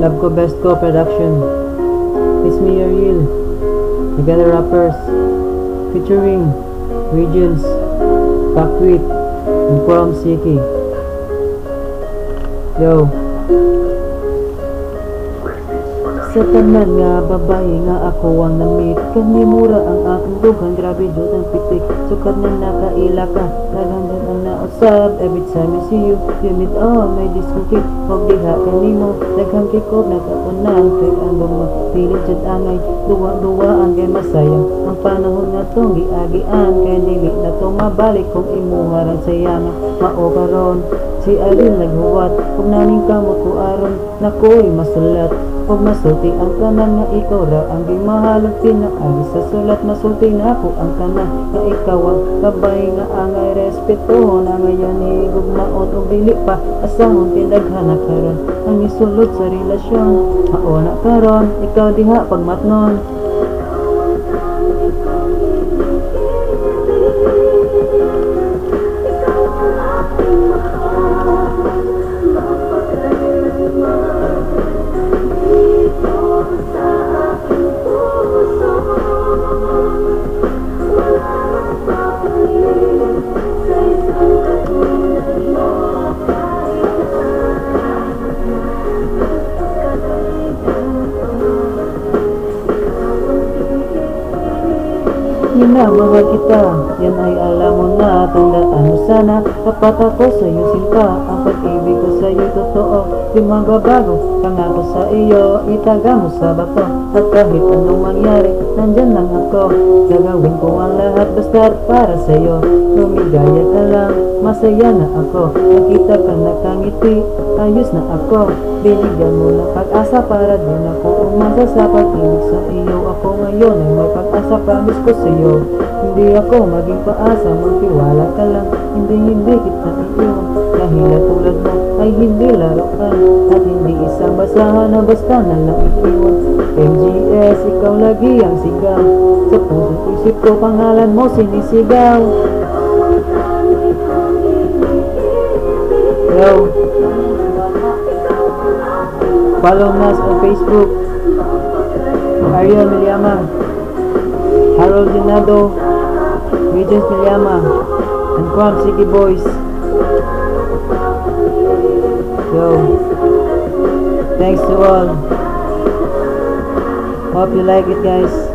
Love Ko Best Ko Production. It's me, Ariel. Together Rappers. Featuring Regions, Pakwit, and Prom Siki. Yo. Sa tanan nga babae nga ako ang namit. Kanimura ang aking dugan Grabe jud ang pitik. Sukad na nakaila ka Naghandan ang nausab Every time I see you You need all my diskukit Huwag diha kanimo Daghang kikob nakapunang Kay ang pilit jud angay Duwa-duwaan kay masayang Ang panahon na tong giagian Kay dili na to mabalik Kung imuharang sayangan Mao karon Si Alin naghuwat Kung naning kamo ko aron Nako'y masulat. Huwag masulti ang kanan nga ikaw ra ang gimahalong pinaagi sa sulat. Masulti na ako ang kanan nga ikaw ang kabay nga angay. Respeto na ngayon higugmaon o dili pa asahon tindaghana karon. Ang isulod sa relasyon mauna karon ikaw diha pagmatnon Minamahal kita, yan ay alam mo na Tandaan mo sana, tapat ako sa iyo sinta Ang pag-ibig ko sa iyo totoo. Di magbabago, pangako sa iyo. Itaga mo sa bato. At kahit anong mangyari, nandyan lang ako. Gagawin ko ang lahat basta para sa iyo. Lumigaya ka lang, masaya na ako. Nakita ka nakangiti, ayos na ako. Binigyan mo ng pag-asa para din ako umasa sa pag-ibig sa iyo. Ako ngayon ay may pag-asa, promise ko sa iyo Hindi ako maging paasa, magtiwala ka lang. Hindi hindi kita iiwan Dahil tulad mo ay hindi laruan At hindi isang basahan na basta na lang iiwan MGS, ikaw lagi ang sigaw. Sa puso't isip ko pangalan mo sinisigaw. Yo. Follow us on Facebook. Ariel Milyama Harold Dinado Regis Milyama and Kwam City Boys. So, Thanks to all. Hope you like it guys